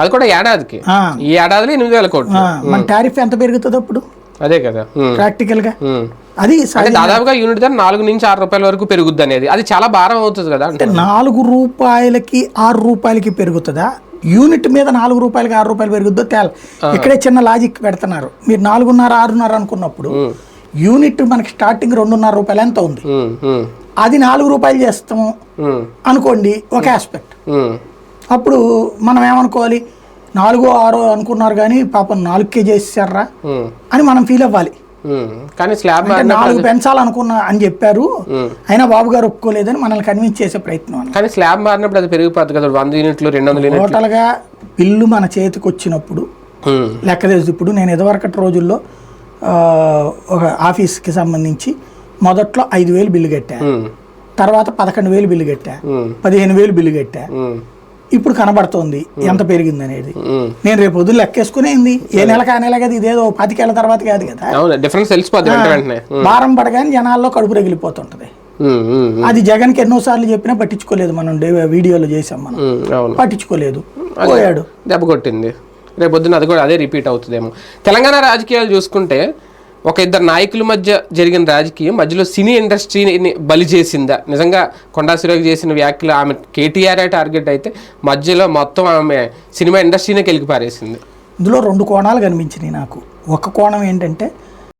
అది కూడా ఏడాదికి. ఈ ఏడాదిలో ఎనిమిది వేల కోట్లు. మన టారిఫ్ ఎంత పెరుగుతుంది అప్పుడు? అదే కదా. ప్రాక్టికల్గా. అది దాదాపుగా యూనిట్ ధర నాలుగు నుంచి ఆరు రూపాయల వరకు పెరుగుద్ది అనేది. అది చాలా భారం అవుతుంది కదా అంటే నాలుగు రూపాయలకి ఆరు రూపాయలకి పెరుగుతుందా? యూనిట్ మీద నాలుగు రూపాయలకి ఆరు రూపాయలు పెరుగుద్దో తేల ఇక్కడే చిన్న లాజిక్ పెడుతున్నారు. మీరు నాలుగున్నర ఆరున్నర అనుకున్నప్పుడు యూనిట్ మనకి స్టార్టింగ్ రెండున్నర రూపాయలు ఎంత ఉంది? అది నాలుగు రూపాయలు చేస్తాము అనుకోండి ఒక ఆస్పెక్ట్ అప్పుడు మనం ఏమనుకోవాలి? నాలుగో ఆరో అనుకున్నారు కానీ పాపం నాలుగు కేజీ వేసారా అని మనం ఫీల్ అవ్వాలి. కానీ స్లాబ్ నాలుగు పెంచాలనుకున్నా అని చెప్పారు. అయినా బాబు గారు ఒప్పుకోలేదని మనల్ని కన్విన్స్ చేసే ప్రయత్నం. కానీ స్లాబ్ మారినప్పుడు అది పెరిగిపోతుంది కదా. వంద యూనిట్లు రెండు వందల టోటల్గా బిల్లు మన చేతికి వచ్చినప్పుడు లెక్క తెలుసు ఇప్పుడు. నేను ఇదివరకటి రోజుల్లో ఒక ఆఫీస్కి సంబంధించి మొదట్లో ఐదు వేలు బిల్లు కట్టా. తర్వాత పదకొండు వేలు బిల్లు కట్టా. పదిహేను వేలు బిల్లు కట్టా. ఇప్పుడు కనబడుతోంది ఎంత పెరిగింది అనేది. నేను రేపు పొద్దున్న లెక్కేసుకునేది ఏ నెల కదా ఇదేదో పాతికేళ్ళ తర్వాత కాదు కదా. డిఫరెన్స్ భారం పడగానే జనాల్లో కడుపు రగిలిపోతుంటది. ఉమ్, ఉమ్, ఉమ్, అది జగన్కి ఎన్నోసార్లు చెప్పినా పట్టించుకోలేదు మనం వీడియోలో చేసాం మనం. పట్టించుకోలేదు. పోయాడు. దెబ్బ కొట్టింది. రేపు పొద్దున్న అది కూడా అదే రిపీట్ అవుతుందేమో. తెలంగాణ రాజకీయాలు చూసుకుంటే ఒక ఇద్దరు నాయకుల మధ్య జరిగిన రాజకీయం మధ్యలో సినీ ఇండస్ట్రీని బలి చేసిందా? నిజంగా కొండా సురేఖ చేసిన వ్యాఖ్యలు ఆమె కేటీఆర్ టార్గెట్ అయితే మధ్యలో మొత్తం ఆమె సినిమా ఇండస్ట్రీనే కెలికి పారేసింది. ఇందులో రెండు కోణాలు కనిపించినాయి నాకు. ఒక కోణం ఏంటంటే